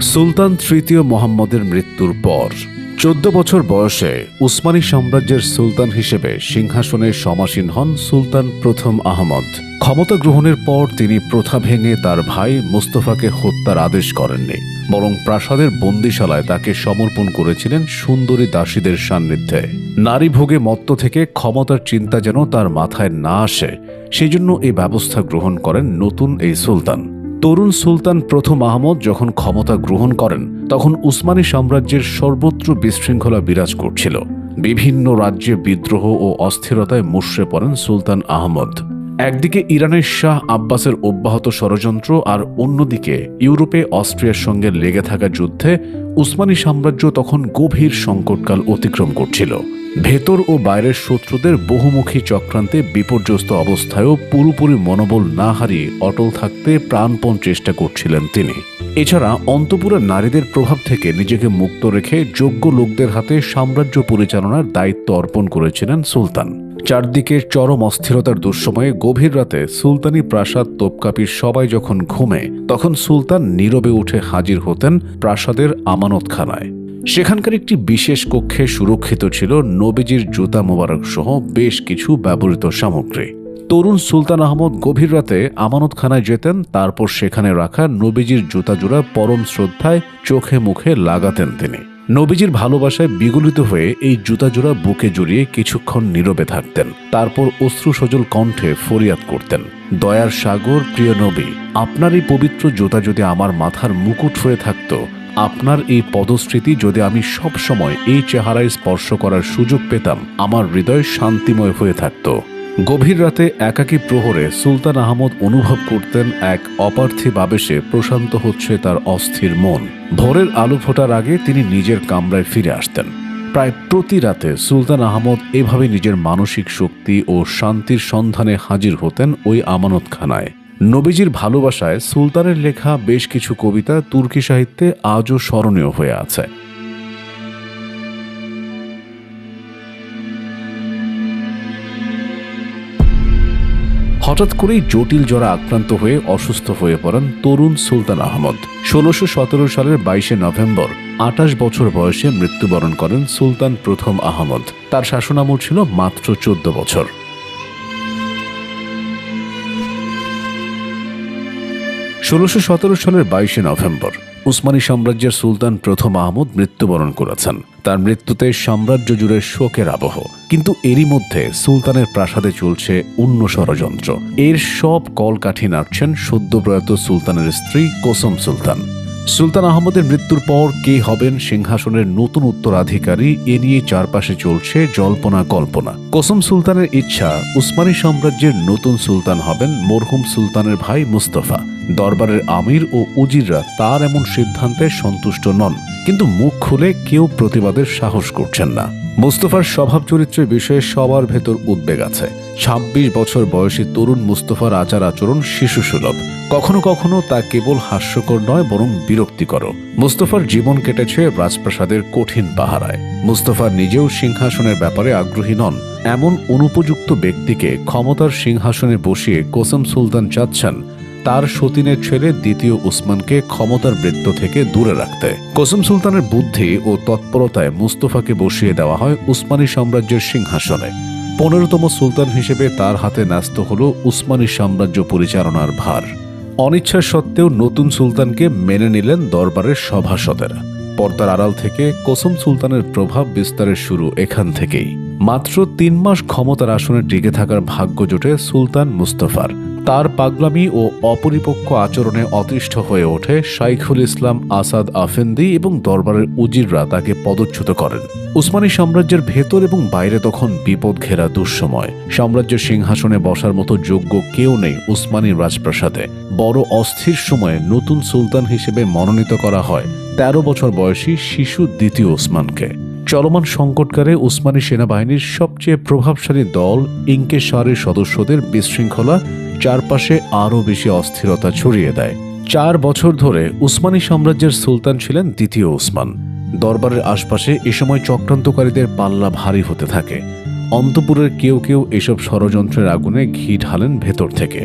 সুলতান তৃতীয় মোহাম্মদের মৃত্যুর পর, চোদ্দ বছর বয়সে উসমানী সাম্রাজ্যের সুলতান হিসেবে সিংহাসনে সমাসীন হন সুলতান প্রথম আহমদ। ক্ষমতা গ্রহণের পর তিনি প্রথা ভেঙে তার ভাই মুস্তফাকে হত্যার আদেশ করেননি, বরং প্রাসাদের বন্দিশালায় তাকে সমর্পণ করেছিলেন সুন্দরী দাসীদের সান্নিধ্যে। নারী ভোগে মত্ত থেকে ক্ষমতার চিন্তা যেন তার মাথায় না আসে, সেজন্য এই ব্যবস্থা গ্রহণ করেন নতুন এই সুলতান। তরুণ সুলতান প্রথম আহমদ যখন ক্ষমতা গ্রহণ করেন, তখন উসমানী সাম্রাজ্যের সর্বত্র বিশৃঙ্খলা বিরাজ করছিল। বিভিন্ন রাজ্যে বিদ্রোহ ও অস্থিরতায় মুষড়ে পড়েন সুলতান আহমদ। একদিকে ইরানের শাহ আব্বাসের অব্যাহত ষড়যন্ত্র আর অন্যদিকে ইউরোপে অস্ট্রিয়ার সঙ্গে লেগে থাকা যুদ্ধে উসমানী সাম্রাজ্য তখন গভীর সংকটকাল অতিক্রম করছিল। ভেতর ও বাইরের শত্রুদের বহুমুখী চক্রান্তে বিপর্যস্ত অবস্থায়ও পুরোপুরি মনোবল না হারিয়ে অটল থাকতে প্রাণপণ চেষ্টা করছিলেন তিনি। এছাড়া অন্তপুরের নারীদের প্রভাব থেকে নিজেকে মুক্ত রেখে যোগ্য লোকদের হাতে সাম্রাজ্য পরিচালনার দায়িত্ব অর্পণ করেছিলেন সুলতান। চারদিকে চরম অস্থিরতার দুঃসময়ে গভীর রাতে সুলতানি প্রাসাদ তোপকাপির সবাই যখন ঘুমে, তখন সুলতান নীরবে উঠে হাজির হতেন প্রাসাদের আমানতখানায়। সেখানকার একটি বিশেষ কক্ষে সুরক্ষিত ছিল নবীজির জুতা মোবারক সহ বেশ কিছু ব্যবহৃত সামগ্রী। তরুণ সুলতান আহমদ গভীর রাতে আমানতখানায় যেতেন, তারপর সেখানে রাখা নবীজির জুতা জোড়া পরম শ্রদ্ধায় চোখে মুখে লাগাতেন তিনি। নবীজির ভালোবাসায় বিগলিত হয়ে এই জুতা জোড়া বুকে জড়িয়ে কিছুক্ষণ নীরবে থাকতেন, তারপর অশ্রু সজল কণ্ঠে ফরিয়াদ করতেন, দয়ার সাগর, প্রিয় নবী, আপনার এই পবিত্র জুতা যদি আমার মাথার মুকুট হয়ে থাকতো আপনার এই পদস্মৃতি যদি আমি সব সময় এই চেহারায় স্পর্শ করার সুযোগ পেতাম, আমার হৃদয় শান্তিময় হয়ে থাকত। গভীর রাতে একাকী প্রহরে সুলতান আহমদ অনুভব করতেন এক অপার্থিব আবেশে প্রশান্ত হচ্ছে তার অস্থির মন। ভোরের আলো ফোটার আগে তিনি নিজের কামরায় ফিরে আসতেন। প্রায় প্রতি রাতে সুলতান আহমদ এভাবে নিজের মানসিক শক্তি ও শান্তির সন্ধানে হাজির হতেন ওই আমানতখানায়। নবীজির ভালোবাসায় সুলতানের লেখা বেশ কিছু কবিতা তুর্কি সাহিত্যে আজও স্মরণীয় হয়ে আছে। হঠাৎ করেই জটিল জ্বরে আক্রান্ত হয়ে অসুস্থ হয়ে পড়েন তরুণ সুলতান আহমদ। ষোলোশো সতেরো সালের বাইশে নভেম্বর, আটাশ বছর বয়সে মৃত্যুবরণ করেন সুলতান প্রথম আহমদ। তার শাসনামল ছিল মাত্র চোদ্দ বছর। ষোলোশো সালের বাইশে নভেম্বর, উসমানী সাম্রাজ্যের সুলতান প্রথম আহমদ মৃত্যুবরণ করেছেন। তার মৃত্যুতে সাম্রাজ্য জুড়ে শোকের আবহ। কিন্তু এরই মধ্যে সুলতানের প্রাসাদে চলছে অন্য ষড়যন্ত্র। এর সব কলকাঠি নাড়ছেন সদ্যপ্রয়াত সুলতানের স্ত্রী কোসম সুলতান। সুলতান আহমদের মৃত্যুর পর কে হবেন সিংহাসনের নতুন উত্তরাধিকারী, এ নিয়ে চারপাশে চলছে জল্পনা কল্পনা। কোসম সুলতানের ইচ্ছা, উসমানী সাম্রাজ্যের নতুন সুলতান হবেন মরহুম সুলতানের ভাই মুস্তফা। দরবারের আমির ও উজিররা তার এমন সিদ্ধান্তে সন্তুষ্ট নন, কিন্তু মুখ খুলে কেউ প্রতিবাদের সাহস করছেন না। মুস্তফার স্বভাব চরিত্রের বিষয়ে সবার ভেতর উদ্বেগ আছে। ২৬ বছর বয়সী তরুণ মুস্তফার আচার আচরণ শিশু সুলভ কখনো কখনো তা কেবল হাস্যকর নয়, বরং বিরক্তিকর। মুস্তফার জীবন কেটেছে রাজপ্রাসাদের কঠিন পাহারায়। মুস্তফা নিজেও সিংহাসনের ব্যাপারে আগ্রহী নন। এমন অনুপযুক্ত ব্যক্তিকে ক্ষমতার সিংহাসনে বসিয়ে কোসম সুলতান চাচ্ছেন তার সতীনের ছেলে দ্বিতীয় উসমানকে ক্ষমতার বৃত্ত থেকে দূরে রাখতে। কোসম সুলতানের বুদ্ধি ও তৎপরতায় মুস্তফাকে বসিয়ে দেওয়া হয় উসমানী সাম্রাজ্যের সিংহাসনে। পনেরোতম সুলতান হিসেবে তার হাতে ন্যস্ত হল উসমানী সাম্রাজ্য পরিচালনার ভার। অনিচ্ছা সত্ত্বেও নতুন সুলতানকে মেনে নিলেন দরবারের সভাসদেরা। পর্দার আড়াল থেকে কোসম সুলতানের প্রভাব বিস্তারের শুরু এখান থেকেই। মাত্র তিন মাস ক্ষমতার আসনে টিকে থাকার ভাগ্য জোটে সুলতান মুস্তফার। তার পাগলামি ও অপরিপক্ক আচরণে অতিষ্ঠ হয়ে ওঠে শাইখুল ইসলাম আসাদ আফেন্দি এবং দরবারের উজিররা তাকে পদচ্যুত করেন। উসমানী সাম্রাজ্যের ভেতর এবং বাইরে তখন বিপদ ঘেরা দুঃসময়। সাম্রাজ্যের সিংহাসনে বসার মতো যোগ্য কেউ নেই উসমানী রাজপ্রাসাদে। বড় অস্থির সময়ে নতুন সুলতান হিসেবে মনোনীত করা হয় তেরো বছর বয়সী শিশু দ্বিতীয় ওসমানকে চলমান সংকটকালে উসমানী সেনাবাহিনীর সবচেয়ে প্রভাবশালী দল ইঙ্কেশারের সদস্যদের বিশৃঙ্খলা চারপাশে আরও বেশি অস্থিরতা ছড়িয়ে দেয়। চার বছর ধরে উসমানী সাম্রাজ্যের সুলতান ছিলেন দ্বিতীয় উসমান। দরবারের আশপাশে এ সময় চক্রান্তকারীদের পাল্লা ভারী হতে থাকে। অন্তপুরের কেউ কেউ এসব ষড়যন্ত্রের আগুনে ঘি ঢালেন ভেতর থেকে।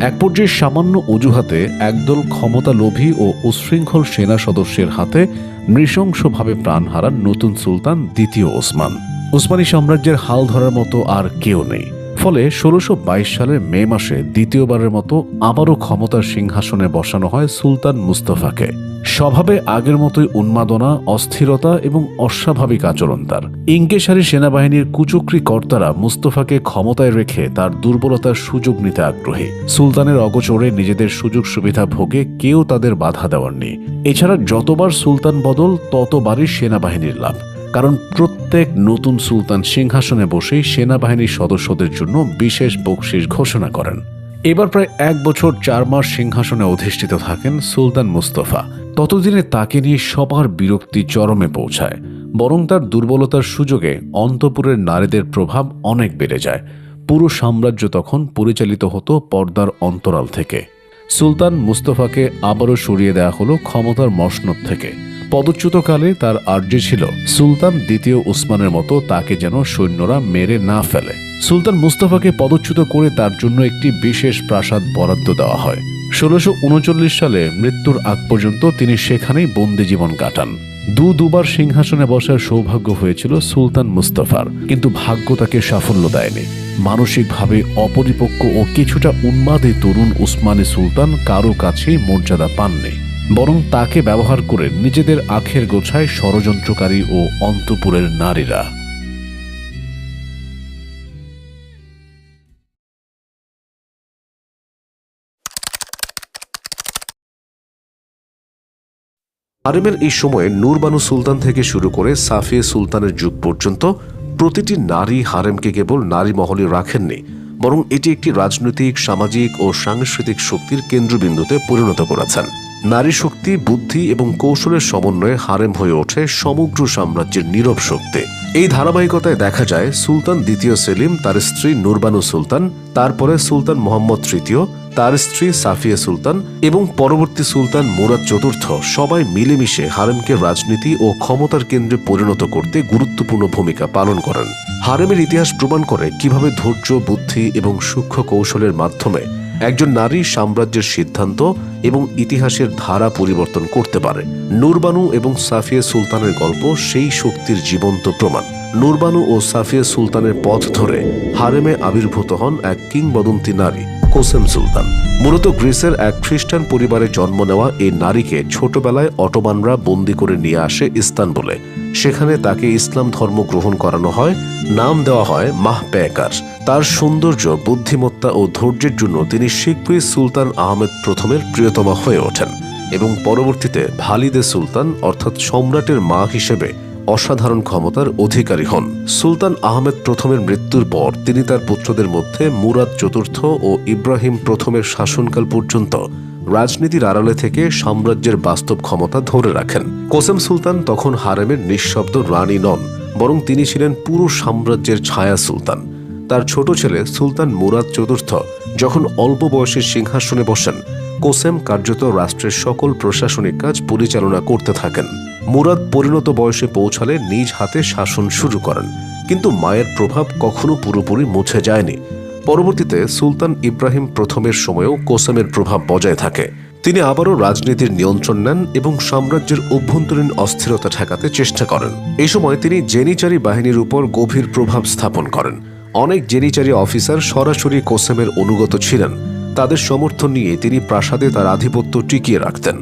এক পর্যায়ে সামান্য অজুহাতে একদল ক্ষমতা লোভী ও উশৃঙ্খল সেনা সদস্যের হাতে নৃশংসভাবে প্রাণ হারান নতুন সুলতান দ্বিতীয় ওসমান উসমানী সাম্রাজ্যের হাল ধরার মতো আর কেউ নেই। ফলে ষোলোশো সালের মে মাসে দ্বিতীয়বারের মতো আবারও ক্ষমতার সিংহাসনে বসানো হয় সুলতান মুস্তফাকে। স্বভাবে আগের মতোই উন্মাদনা, অস্থিরতা এবং অস্বাভাবিক আচরণ তার। ইঙ্কেশারী সেনাবাহিনীর কুচক্রী কর্তারা মুস্তফাকে ক্ষমতায় রেখে তার দুর্বলতার সুযোগ নিতে আগ্রহী। সুলতানের অগোচরে নিজেদের সুযোগ সুবিধা ভোগে কেউ তাদের বাধা দেওয়ার নেই এছাড়া যতবার সুলতান বদল, ততবারই সেনাবাহিনীর লাভ। কারণ প্রত্যেক নতুন সুলতান সিংহাসনে বসেই সেনাবাহিনীর সদস্যদের জন্য বিশেষ বকশিস ঘোষণা করেন। এবার প্রায় এক বছর চার মাস সিংহাসনে অধিষ্ঠিত থাকেন সুলতান মুস্তফা। ততদিনে তাকে নিয়ে সবার বিরক্তি চরমে পৌঁছায়। বরং তার দুর্বলতার সুযোগে অন্তপুরের নারীদের প্রভাব অনেক বেড়ে যায়। পুরো সাম্রাজ্য তখন পরিচালিত হতো পর্দার অন্তরাল থেকে। সুলতান মুস্তফাকে আবারও সরিয়ে দেওয়া হলো ক্ষমতার মসনদ থেকে। পদচ্যুতকালে তার আর্জি ছিল। সুলতান দ্বিতীয় উসমানের মতো তাকে যেন সৈন্যরা মেরে না ফেলে। সুলতান মুস্তফাকে পদচ্যুত করে তার জন্য একটি বিশেষ প্রাসাদ বরাদ্দ দেওয়া হয়। ষোলোশো উনচল্লিশ সালে মৃত্যুর আগ পর্যন্ত তিনি সেখানেই বন্দি জীবন কাটান। দু দুবার সিংহাসনে বসার সৌভাগ্য হয়েছিল সুলতান মুস্তফার, কিন্তু ভাগ্য তাকে সাফল্য দেয়নি। মানসিকভাবে অপরিপক্ক ও কিছুটা উন্মাদী তরুণ উসমানী সুলতান কারও কাছেই মর্যাদা পাননি। বরং তাকে ব্যবহার করে নিজেদের আখের গোছায় ষড়যন্ত্রকারী ও অন্তপুরের নারীরা। হারেমের এই সময়ে নূরবানু সুলতান থেকে শুরু করে সাফিয়ে সুলতানের যুগ পর্যন্ত প্রতিটি নারী হারেমকে কেবল নারী মহলে রাখেননি, বরং এটি একটি রাজনৈতিক, সামাজিক ও সাংস্কৃতিক শক্তির কেন্দ্রবিন্দুতে পরিণত করেছেন। নারী শক্তি বুদ্ধি এবং কৌশলের সমন্বয়ে হারেম হয়ে ওঠে সমগ্র সাম্রাজ্যের নীরব শক্তি। এই ধারাবাহিকতায় দেখা যায় সুলতান দ্বিতীয় সেলিম, তার স্ত্রী নুরবানু সুলতান, তারপরে সুলতান মোহাম্মদ তৃতীয়, তার স্ত্রী সাফিয়া সুলতান এবং পরবর্তী সুলতান মুরাদ চতুর্থ সবাই মিলেমিশে হারেমকে রাজনীতি ও ক্ষমতার কেন্দ্রে পরিণত করতে গুরুত্বপূর্ণ ভূমিকা পালন করেন। হারেমের ইতিহাস প্রমাণ করে কীভাবে ধৈর্য, বুদ্ধি এবং সূক্ষ্ম কৌশলের মাধ্যমে একজন নারী সাম্রাজ্যের সিদ্ধান্ত এবং ইতিহাসের ধারা পরিবর্তন করতে পারে। নূরবানু এবং সাফিয়া সুলতানের গল্প সেই শক্তির জীবন্ত প্রমাণ। নূরবানু ও সাফিয়া সুলতানের পথ ধরে হারেমে আবির্ভূত হন এক কিংবদন্তি নারী, কোসেম সুলতান। মূলত গ্রিসের এক খ্রিস্টান পরিবারে জন্ম নেওয়া এই নারীকে ছোটবেলায় অটোমানরা বন্দি করে নিয়ে আসে ইস্তানবুলে। সেখানে তাকে ইসলাম ধর্ম গ্রহণ করানো হয়, নাম দেওয়া হয় মাহ পেকার তার সৌন্দর্য, বুদ্ধিমত্তা ও ধৈর্যের জন্য তিনি শীঘ্রই সুলতান আহমেদ প্রথমের প্রিয়তমা হয়ে ওঠেন এবং পরবর্তীতে ভালিদে সুলতান অর্থাৎ সম্রাটের মা হিসেবে অসাধারণ ক্ষমতার অধিকারী হন। সুলতান আহমেদ প্রথমের মৃত্যুর পর তিনি তার পুত্রদের মধ্যে মুরাদ চতুর্থ ও ইব্রাহিম প্রথমের শাসনকাল পর্যন্ত রাজনীতির আড়ালে থেকে সাম্রাজ্যের বাস্তব ক্ষমতা ধরে রাখেন। কোসেম সুলতান তখন হারেমের নিঃশব্দ রানী নন, বরং তিনি ছিলেন পুরো সাম্রাজ্যের ছায়া সুলতান। তার ছোট ছেলে সুলতান মুরাদ চতুর্থ, যখন অল্প বয়সে সিংহাসনে বসেন, কোসেম কার্যত রাষ্ট্রের সকল প্রশাসনিক কাজ পরিচালনা করতে থাকেন। মুরাদ পরিণত বয়সে পৌঁছালে নিজ হাতে শাসন শুরু করেন, কিন্তু মায়ের প্রভাব কখনো পুরোপুরি মুছে যায়নি। পরবর্তীতে সুলতান ইব্রাহিম প্রথমের সময়েও কোসেমের প্রভাব বজায় থাকে। তিনি আবারও রাজনীতির নিয়ন্ত্রণ নেন এবং সাম্রাজ্যের অভ্যন্তরীণ অস্থিরতা ঠেকাতে চেষ্টা করেন। এই সময় তিনি জেনিচারি বাহিনীর উপর গভীর প্রভাব স্থাপন করেন। অনেক জেনিচারি অফিসার সরাসরি কোসেমের অনুগত ছিলেন। তাদের সমর্থন নিয়ে তিনি প্রাসাদে তার আধিপত্য টিকিয়ে রাখতেন।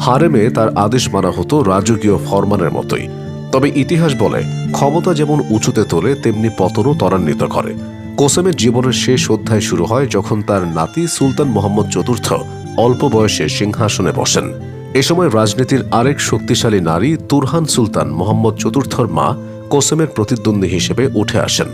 হারেমে তার আদেশ মানা হতো রাজকীয় ফরমানের মতোই। তবে ইতিহাস বলে, ক্ষমতা যেমন উঁচুতে তোলে, তেমনি পতনও ত্বরান্বিত করে। কোসেমের জীবনের শেষ অধ্যায় শুরু হয় যখন তার নাতি সুলতান মোহাম্মদ চতুর্থ অল্প বয়সে সিংহাসনে বসেন। এ সময় রাজনীতির আরেক শক্তিশালী নারী তুরহান সুলতান মোহাম্মদ চতুর্থর মা কোসেমের প্রতিদ্বন্দ্বী হিসেবে উঠে আসেন।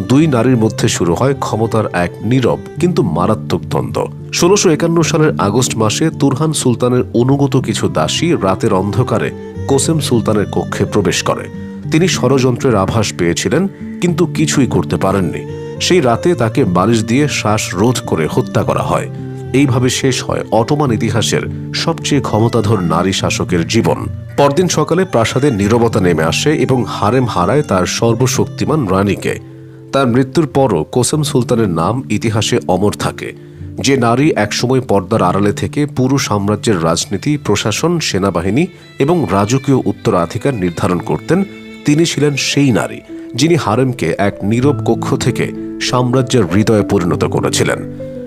দুই নারীর মধ্যে শুরু হয় ক্ষমতার এক নীরব কিন্তু মারাত্মক দ্বন্দ্ব। ষোলোশো একান্ন সালের আগস্ট মাসে তুরহান সুলতানের অনুগত কিছু দাসী রাতের অন্ধকারে কোসেম সুলতানের কক্ষে প্রবেশ করে। তিনি ষড়যন্ত্রের আভাস পেয়েছিলেন, কিন্তু কিছুই করতে পারেননি। সেই রাতে তাকে বালিশ দিয়ে শ্বাস রোধ করে হত্যা করা হয়। এইভাবে শেষ হয় অটোমান ইতিহাসের সবচেয়ে ক্ষমতাধর নারী শাসকের জীবন। পরদিন সকালে প্রাসাদের নীরবতা নেমে আসে এবং হারেম হারায় তার সর্বশক্তিমান রানীকে। তার মৃত্যুর পরও কোসেম সুলতানের নাম ইতিহাসে অমর থাকে। যে নারী একসময় পর্দার আড়ালে থেকে পুরো সাম্রাজ্যের রাজনীতি, প্রশাসন, সেনাবাহিনী এবং রাজকীয় উত্তরাধিকার নির্ধারণ করতেন, তিনি ছিলেন সেই নারী যিনি হারেমকে এক নীরব কক্ষ থেকে সাম্রাজ্যের হৃদয়ে পরিণত করেছিলেন।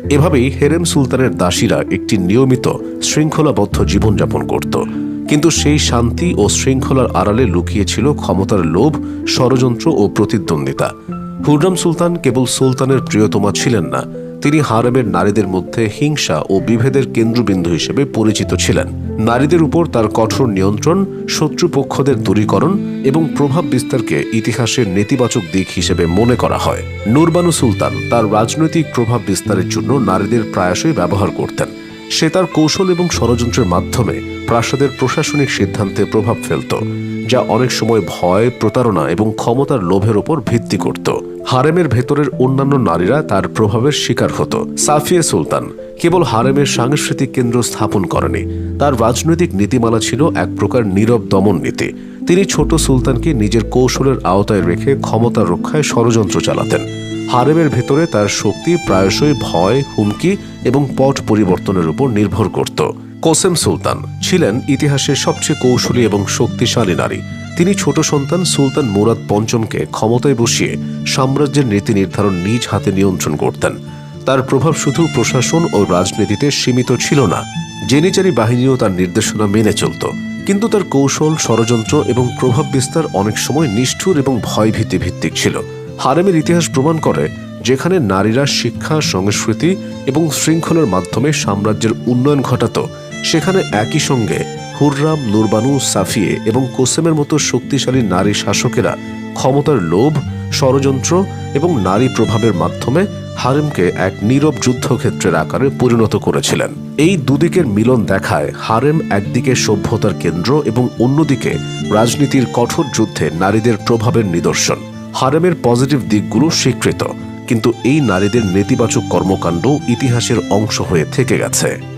এভাবেই হেরেম সুলতানের দাসীরা একটি নিয়মিত, শৃঙ্খলাবদ্ধ জীবনযাপন করত। কিন্তু সেই শান্তি ও শৃঙ্খলার আড়ালে লুকিয়েছিল ক্ষমতার লোভ, ষড়যন্ত্র ও প্রতিদ্বন্দ্বিতা। হুররাম সুলতান কেবল সুলতানের প্রিয়তমা ছিলেন না, তিনি হারেমের নারীদের মধ্যে হিংসা ও বিভেদের কেন্দ্রবিন্দু হিসেবে পরিচিত ছিলেন। নারীদের উপর তার কঠোর নিয়ন্ত্রণ, শত্রুপক্ষদের দূরীকরণ এবং প্রভাব বিস্তারকে ইতিহাসের নেতিবাচক দিক হিসেবে মনে করা হয়। নুরবানু সুলতান তার রাজনৈতিক প্রভাব বিস্তারের জন্য নারীদের প্রায়শই ব্যবহার করতেন। সে তার কৌশল এবং ষড়যন্ত্রের মাধ্যমে প্রাসাদের প্রশাসনিক সিদ্ধান্তে প্রভাব ফেলত, যা অনেক সময় ভয়, প্রতারণা এবং ক্ষমতার লোভের উপর ভিত্তি করত। হারেমের ভেতরের অন্যান্য নারীরা তার প্রভাবের শিকার হতো। সাফিয়া সুলতান কেবল হারেমের সাংস্কৃতিক কেন্দ্র স্থাপন করেনি। তার রাজনৈতিক নীতিমালা ছিল এক প্রকার নীরব দমন নীতি। তিনি ছোট সুলতানকে নিজের কৌশলের আওতায় রেখে ক্ষমতা রক্ষায় ষড়যন্ত্র চালাতেন। হারেমের ভেতরে তার শক্তি প্রায়শই ভয়, হুমকি এবং পট পরিবর্তনের উপর নির্ভর করত। কোসেম সুলতান ছিলেন ইতিহাসের সবচেয়ে কৌশলী এবং শক্তিশালী নারী। তিনি ছোট সন্তান সুলতান মুরাদ পঞ্চমকে ক্ষমতায় বসিয়ে সাম্রাজ্যের নীতি নির্ধারণ নিজ হাতে নিয়ন্ত্রণ করতেন। তার প্রভাব শুধু প্রশাসন ও রাজনীতিতে সীমিত ছিল না, জেনিচারি বাহিনীও তার নির্দেশনা মেনে চলত। কিন্তু তার কৌশল, ষড়যন্ত্র এবং প্রভাব বিস্তার অনেক সময় নিষ্ঠুর এবং ভয়ভীতি ভিত্তিক ছিল। হারেমের ইতিহাস প্রমাণ করে যেখানে নারীরা শিক্ষা, সংস্কৃতি এবং শৃঙ্খলার মাধ্যমে সাম্রাজ্যের উন্নয়ন ঘটাত সেখানে একই সঙ্গে হুররাম, নুরবানু, সাফিয়ে এবং কোসেমের মতো শক্তিশালী নারী শাসকেরা ক্ষমতার লোভ, ষড়যন্ত্র এবং নারী প্রভাবের মাধ্যমে হারেমকে এক নীরব যুদ্ধক্ষেত্রের আকারে পরিণত করেছিলেন। এই দুদিকের মিলন দেখায় হারেম একদিকে সভ্যতার কেন্দ্র এবং অন্যদিকে রাজনীতির কঠোর যুদ্ধে নারীদের প্রভাবের নিদর্শন। হারেমের পজিটিভ দিকগুলো স্বীকৃত, কিন্তু এই নারীদের নেতিবাচক কর্মকাণ্ড ইতিহাসের অংশ হয়ে থেকে গেছে।